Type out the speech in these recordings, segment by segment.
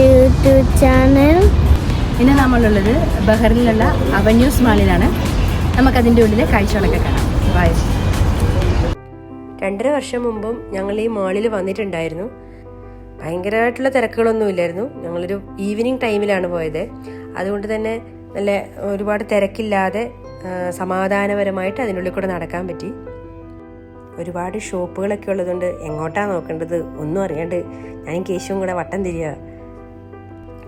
YouTube channel. ഇന്ന് നമ്മളുള്ളത് ബഹറിലുള്ള avenues മാളിലാണ്. നമുക്കതിന്റെ ഉള്ളിലെ കാഴ്ചകളൊക്കെ കാണാം. ബൈ രണ്ടര വർഷം മുമ്പും ഞങ്ങൾ ഈ മാളിൽ വന്നിട്ടുണ്ടായിരുന്നു. ഭയങ്കരമായിട്ടുള്ള തിരക്കുകളൊന്നും ഇല്ലായിരുന്നു. ഞങ്ങളൊരു ഈവനിങ് ടൈമിലാണ് പോയത്. അതുകൊണ്ട് തന്നെ നല്ല ഒരുപാട് തിരക്കില്ലാതെ സമാധാനപരമായിട്ട് അതിനുള്ളിൽ കൂടെ നടക്കാൻ പറ്റി. ഒരുപാട് ഷോപ്പുകളൊക്കെ ഉള്ളതുകൊണ്ട് എങ്ങോട്ടാണ് നോക്കേണ്ടത് ഒന്നും അറിയാണ്ട് ഞാൻ കേശവും കൂടെ വട്ടം തിരിയുക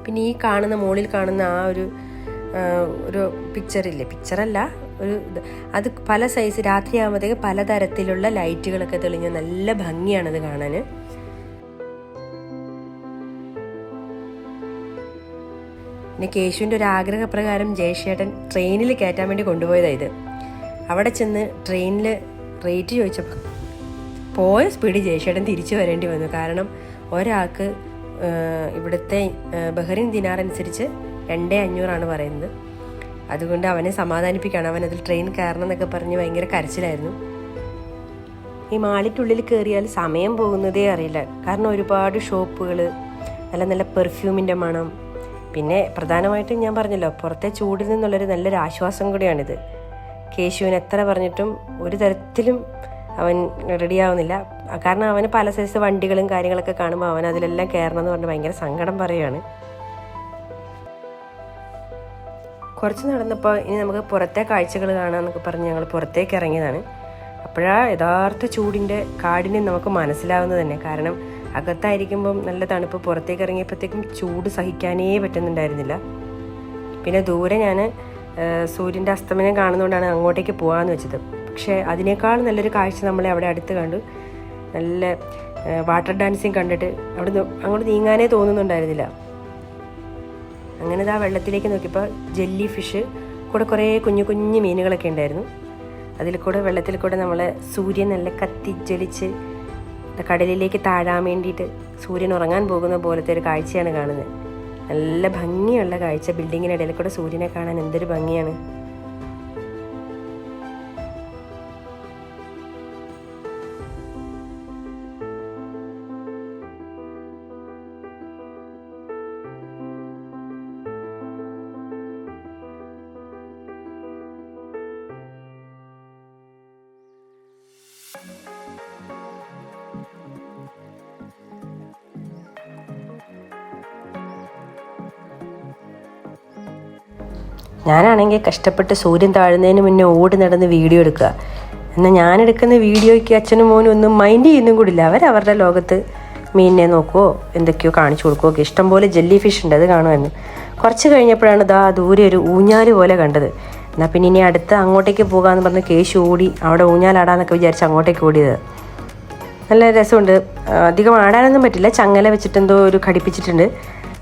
പിന്നെ ഈ കാണുന്ന മുകളിൽ കാണുന്ന ആ ഒരു ഒരു പിക്ചറില്ലേ പിക്ചറല്ല ഒരു അത് പല സൈസ് രാത്രിയാകുമ്പോഴത്തേക്ക് പലതരത്തിലുള്ള ലൈറ്റുകളൊക്കെ തെളിഞ്ഞ് നല്ല ഭംഗിയാണത് കാണാൻ പിന്നെ കേശുവിന്റെ ഒരു ആഗ്രഹപ്രകാരം ജയശേട്ടൻ ട്രെയിനിൽ കയറ്റാൻ വേണ്ടി കൊണ്ടുപോയതാണ് ഇത്. അവിടെ ചെന്ന് ട്രെയിനിൽ റേറ്റ് ചോദിച്ചപ്പോൾ പോയ സ്പീഡ് ജയശേട്ടൻ തിരിച്ചു വരേണ്ടി വന്നു. കാരണം ഒരാൾക്ക് ഇവിടുത്തെ ബഹറിൻ ദിനാർ അനുസരിച്ച് രണ്ടേ അഞ്ഞൂറാണ് പറയുന്നത്. അതുകൊണ്ട് അവനെ സമാധാനിപ്പിക്കുകയാണ് അവൻ അതിൽ ട്രെയിൻ കയറണം എന്നൊക്കെ പറഞ്ഞ് ഭയങ്കര കരച്ചിലായിരുന്നു. ഈ മാളിറ്റുള്ളിൽ കയറിയാൽ സമയം പോകുന്നതേ അറിയില്ല. കാരണം ഒരുപാട് ഷോപ്പുകൾ നല്ല നല്ല പെർഫ്യൂമിന്റെ മണം. പിന്നെ പ്രധാനമായിട്ടും ഞാൻ പറഞ്ഞല്ലോ പുറത്തെ ചൂടിൽ നിന്നുള്ളൊരു നല്ലൊരു ആശ്വാസം കൂടിയാണിത്. കേശുവിന് എത്ര പറഞ്ഞിട്ടും ഒരു തരത്തിലും അവൻ റെഡിയാവുന്നില്ല. കാരണം അവന് പല സൈസ് വണ്ടികളും കാര്യങ്ങളൊക്കെ കാണുമ്പോൾ അവൻ അതിലെല്ലാം കയറണം എന്ന് പറഞ്ഞ് ഭയങ്കര സങ്കടം പറയുകയാണ് കുറച്ച് നടന്നപ്പോൾ ഇനി നമുക്ക് പുറത്തെ കാഴ്ചകൾ കാണാമെന്നൊക്കെ പറഞ്ഞ് ഞങ്ങൾ പുറത്തേക്ക് ഇറങ്ങിയതാണ്. അപ്പോഴാ യഥാർത്ഥ ചൂടിന്റെ കാടിനെ നമുക്ക് മനസ്സിലാവുന്നത് തന്നെ. കാരണം അകത്തായിരിക്കുമ്പം നല്ല തണുപ്പ് പുറത്തേക്ക് ഇറങ്ങിയപ്പോഴത്തേക്കും ചൂട് സഹിക്കാനേ പറ്റുന്നുണ്ടായിരുന്നില്ല. പിന്നെ ദൂരെ ഞാൻ സൂര്യന്റെ അസ്തമനം കാണുന്നതുകൊണ്ടാണ് അങ്ങോട്ടേക്ക് പോകാമെന്ന് വെച്ചത്. പക്ഷേ അതിനേക്കാൾ നല്ലൊരു കാഴ്ച നമ്മളെ അവിടെ അടുത്ത് കണ്ടു. നല്ല വാട്ടർ ഡാൻസിങ് കണ്ടിട്ട് അവിടെ അങ്ങോട്ട് നീങ്ങാനേ തോന്നുന്നുണ്ടായിരുന്നില്ല. അങ്ങനെ ഇതാ വെള്ളത്തിലേക്ക് നോക്കിയപ്പോൾ ജെല്ലി ഫിഷ് കൂടെ കുറേ കുഞ്ഞു കുഞ്ഞു മീനുകളൊക്കെ ഉണ്ടായിരുന്നു. അതിൽ കൂടെ വെള്ളത്തിൽ കൂടെ നമ്മൾ സൂര്യൻ നല്ല കത്തി കടലിലേക്ക് താഴാൻ വേണ്ടിയിട്ട് സൂര്യൻ ഉറങ്ങാൻ പോകുന്ന പോലത്തെ ഒരു കാഴ്ചയാണ് കാണുന്നത്. നല്ല ഭംഗിയുള്ള കാഴ്ച. ബിൽഡിങ്ങിനിടയിൽ കൂടെ സൂര്യനെ കാണാൻ എന്തൊരു ഭംഗിയാണ്. ഞാനാണെങ്കിൽ കഷ്ടപ്പെട്ട് സൂര്യൻ താഴുന്നതിന് മുന്നേ ഓടി നടന്ന് വീഡിയോ എടുക്കുക. എന്നാൽ ഞാനെടുക്കുന്ന വീഡിയോയ്ക്ക് അച്ഛനും മോനും ഒന്നും മൈൻഡ് ചെയ്യുന്നും കൂടില്ല. അവരുടെ ലോകത്ത് മീനിനെ നോക്കുവോ എന്തൊക്കെയോ കാണിച്ചു കൊടുക്കുകയോ ഒക്കെ. ഇഷ്ടംപോലെ ജെല്ലി ഫിഷ് ഉണ്ട് അത് കാണുമായിരുന്നു കുറച്ച് കഴിഞ്ഞപ്പോഴാണ് ദാ ദൂരെ ഒരു ഊഞ്ഞാൽ പോലെ കണ്ടത്. എന്നാൽ പിന്നെ ഇനി അടുത്ത് അങ്ങോട്ടേക്ക് പോകാമെന്ന് പറഞ്ഞ് കേശു ഓടി അവിടെ ഊഞ്ഞാലാടാന്നൊക്കെ വിചാരിച്ച് അങ്ങോട്ടേക്ക് ഓടിയത്. നല്ല രസമുണ്ട്. അധികം ആടാനൊന്നും പറ്റില്ല. ചങ്ങല വെച്ചിട്ട് എന്തോ ഒരു ഘടിപ്പിച്ചിട്ടുണ്ട്.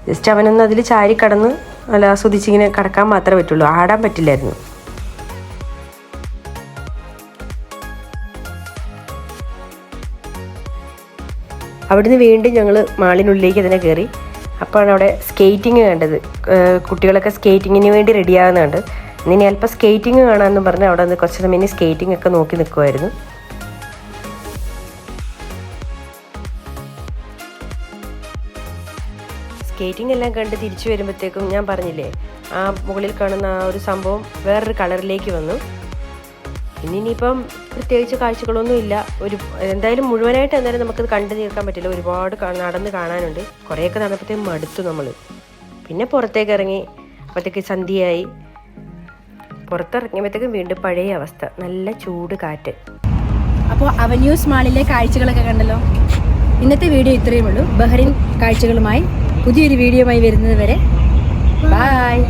ജസ്റ്റ് അവനൊന്ന് അതിൽ ചാരി കടന്ന് നല്ല ആസ്വദിച്ചിങ്ങനെ കിടക്കാൻ മാത്രമേ പറ്റുള്ളൂ. ആടാൻ പറ്റില്ലായിരുന്നു. അവിടുന്ന് വീണ്ടും ഞങ്ങൾ മാളിനുള്ളിലേക്ക് തന്നെ കയറി അപ്പോഴാണ് അവിടെ സ്കേറ്റിംഗ് കണ്ടത്. കുട്ടികളൊക്കെ സ്കേറ്റിങ്ങിന് വേണ്ടി റെഡിയാകുന്നുണ്ട് ഇനി അല്പം സ്കേറ്റിംഗ് കാണാമെന്ന് പറഞ്ഞ് അവിടെ നിന്ന് കുറച്ച് സമയം സ്കേറ്റിംഗ് ഒക്കെ നോക്കി നിൽക്കുമായിരുന്നു സ്കേറ്റിംഗ് എല്ലാം കണ്ട് തിരിച്ചു വരുമ്പോഴത്തേക്കും ഞാൻ പറഞ്ഞില്ലേ ആ മുകളിൽ കാണുന്ന ആ ഒരു സംഭവം വേറൊരു കളറിലേക്ക് വന്നു. ഇനി ഇനിയിപ്പം പ്രത്യേകിച്ച് കാഴ്ചകളൊന്നും ഇല്ല. ഒരു എന്തായാലും മുഴുവനായിട്ട് എന്തായാലും നമുക്കത് കണ്ടു തീർക്കാൻ പറ്റില്ല. ഒരുപാട് നടന്ന് കാണാനുണ്ട്. കുറേയൊക്കെ നടന്നപ്പോഴത്തേക്കും മടുത്തു നമ്മൾ പിന്നെ പുറത്തേക്ക് ഇറങ്ങി അപ്പോഴത്തേക്ക് സന്ധ്യയായി. പുറത്തിറങ്ങിയപ്പോഴത്തേക്കും വീണ്ടും പഴയ അവസ്ഥ. നല്ല ചൂട് കാറ്റ്. അപ്പോൾ അവന്യൂസ് മാളിലെ കാഴ്ചകളൊക്കെ കണ്ടല്ലോ? ഇന്നത്തെ വീഡിയോ ഇത്രയേ ഉള്ളൂ. ബഹ്റിൻ കാഴ്ചകളുമായി പുതിയൊരു വീഡിയോയുമായി വരുന്നത് വരെ. ബായ്